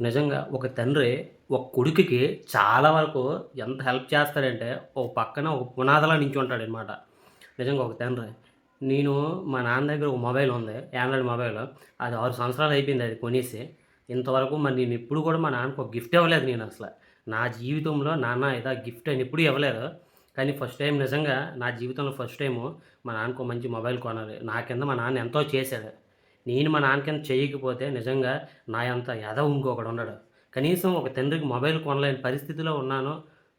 నిజంగా ఒక తండ్రి ఒక కొడుకుకి చాలా వరకు ఎంత హెల్ప్ చేస్తాడంటే ఒక పక్కన ఒక పునాదిలా నించుంటాడు అనమాట నిజంగా ఒక తండ్రి. నేను మా నాన్న దగ్గర ఒక మొబైల్ ఉంది ఆండ్రాయిడ్ మొబైల్ అది ఆరు సంవత్సరాలు అయిపోయింది అది కొనేసి. ఇంతవరకు మరి నేను ఎప్పుడు కూడా మా నాన్నకు ఒక గిఫ్ట్ ఇవ్వలేదు నేను అసలు. నా జీవితంలో నాన్న ఏదో గిఫ్ట్ అని ఎప్పుడు ఇవ్వలేదు. కానీ ఫస్ట్ టైం నిజంగా నా జీవితంలో ఫస్ట్ టైము మా నాన్నకు మంచి మొబైల్ కొనాలి. నా కింద మా నాన్న ఎంతో చేశాడు. నేను మా నాన్న కింద చేయకపోతే నిజంగా నా అంత ఎద ఇంకొకడు ఉన్నాడు. కనీసం ఒక తండ్రికి మొబైల్ కొనలేని పరిస్థితిలో ఉన్నాను.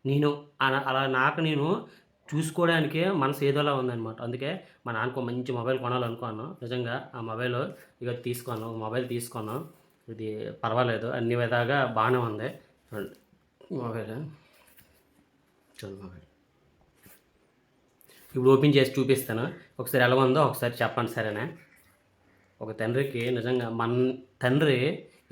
నేను అలా అలా నాకు నేను చూసుకోవడానికి మనసు ఏదోలా ఉందన్నమాట. అందుకే మా నాన్నకు మంచి మొబైల్ కొనాలనుకున్నాను. నిజంగా ఆ మొబైల్ ఇక తీసుకున్నాను మొబైల్ తీసుకున్నాను ఇది పర్వాలేదు. అన్ని విధాగా బాగానే ఉంది. చూడండి. మొబైల్. చూడండి మొబైల్. ఇప్పుడు ఓపెన్ చేసి చూపిస్తాను. ఒకసారి ఎలా ఉందో ఒకసారి చెప్పండి సరేనా? ఒక తండ్రికి నిజంగా మన తండ్రి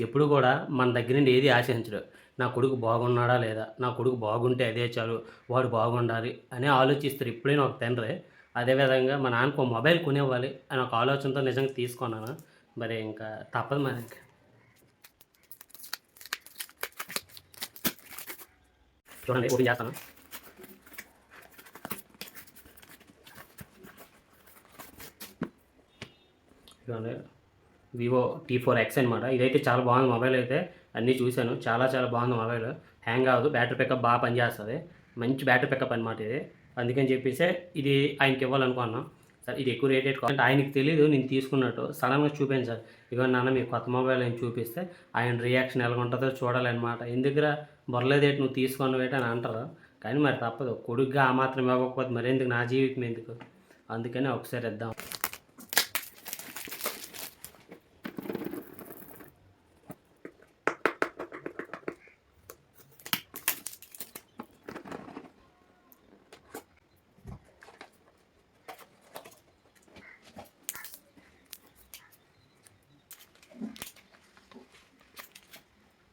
ఎప్పుడు కూడా మన దగ్గర నుండి ఏది ఆశించడు. నా కొడుకు బాగున్నాడా లేదా? నా కొడుకు బాగుంటే అదే చాలు వాడు బాగుండాలి అని ఆలోచిస్తారు. ఇప్పుడైనా ఒక తండ్రి అదేవిధంగా మా నాన్నకు మొబైల్ కొనివ్వాలి అని ఒక ఆలోచనతో నిజంగా తీసుకున్నాను. మరి ఇంకా తప్పదు మరి ఇంకా. చూడండి ఓపెన్ చేస్తాను. ఇదిగోండి. వివో టీ ఫోర్ ఎక్స్ అనమాట ఇదైతే చాలా బాగుంది మొబైల్ అయితే. అన్నీ చూశాను. చాలా చాలా బాగుంది మొబైల్ హ్యాంగ్ అవ్వదు బ్యాటరీ పికప్ బాగా పనిచేస్తుంది. మంచి బ్యాటరీ పికప్ అనమాట ఇది. అందుకని చెప్పేసి ఇది ఆయనకి ఇవ్వాలనుకున్నాను సార్ ఇది ఎక్కువ రేటెడ్ కాస్ట్ ఆయనకి తెలియదు నేను తీసుకున్నట్టు. సడన్గా చూపించాను సార్. ఇదిగో నాన్న మీ కొత్త మొబైల్ అని చూపిస్తే ఆయన రియాక్షన్ ఎలా ఉంటుందో చూడాలన్నమాట ఎందుకురా బొరలేదేటి నువ్వు తీసుకున్నవేటి అని అంటారు. కానీ మరి తప్పదు. కొడుగ్గా ఆ మాత్రం ఇవ్వకపోతే మరి ఎందుకు నా జీవితం ఎందుకు? అందుకని ఒకసారి ఇద్దాం.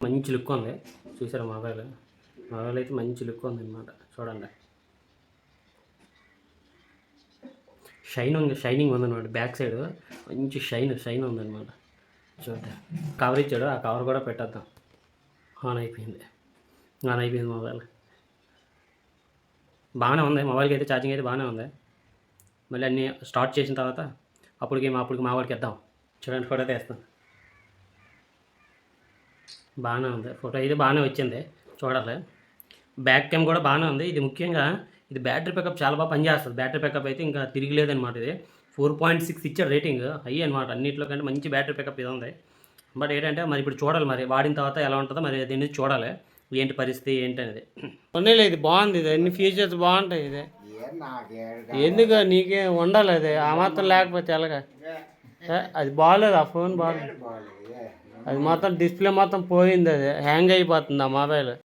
మంచి లుక్ ఉంది. చూసారా మొబైల్ మొబైల్ అయితే మంచి లుక్ ఉంది అనమాట చూడండి. షైన్ ఉంది షైనింగ్ ఉందన్నమాట బ్యాక్ సైడ్ మంచి షైన్ షైన్ ఉందన్నమాట చూడండి కవర్ ఇచ్చాడు. ఆ కవర్ కూడా పెట్టేద్దాం. ఆన్ అయిపోయింది. ఆన్ అయిపోయింది మొబైల్ బాగానే ఉంది. మొబైల్కి అయితే ఛార్జింగ్ అయితే బాగానే ఉంది. మళ్ళీ అన్నీ స్టార్ట్ చేసిన తర్వాత అప్పటికి మా అప్పటికి మా వాడికి ఇద్దాం. చూడండి ఫోటో తీస్తాను బాగానే ఉంది. ఫోటో అయితే బాగానే వచ్చింది. చూడాలి. బ్యాక్ కెమ్ కూడా బాగానే ఉంది. ఇది ముఖ్యంగా ఇది బ్యాటరీ పికప్ చాలా బాగా పనిచేస్తుంది. బ్యాటరీ పికప్ అయితే ఇంకా తిరిగిలేదనమాట ఇది. ఫోర్ పాయింట్ సిక్స్ ఇచ్చాడు రేటింగ్. హై అనమాట అన్నింటిలో కంటే మంచి బ్యాటరీ పికప్ ఇది ఉంది. బట్ ఏంటంటే మరి ఇప్పుడు చూడాలి మరి. వాడిన తర్వాత ఎలా ఉంటుందో మరి దీన్ని చూడాలి. ఏంటి పరిస్థితి ఏంటి అనేది. ఉన్నీలే ఇది బాగుంది ఇది. అన్ని ఫీచర్స్ బాగుంటాయి ఇది. ఎందుకు? నీకే ఉండాలి అది. ఆ మాత్రం లేకపోతే ఎలాగా? అది బాగాలేదు. ఆ ఫోన్ బాగాలేదు. అది మాత్రం డిస్ప్లే మొత్తం పోయింది అది. హ్యాంగ్ అయిపోతుంది ఆ మొబైల్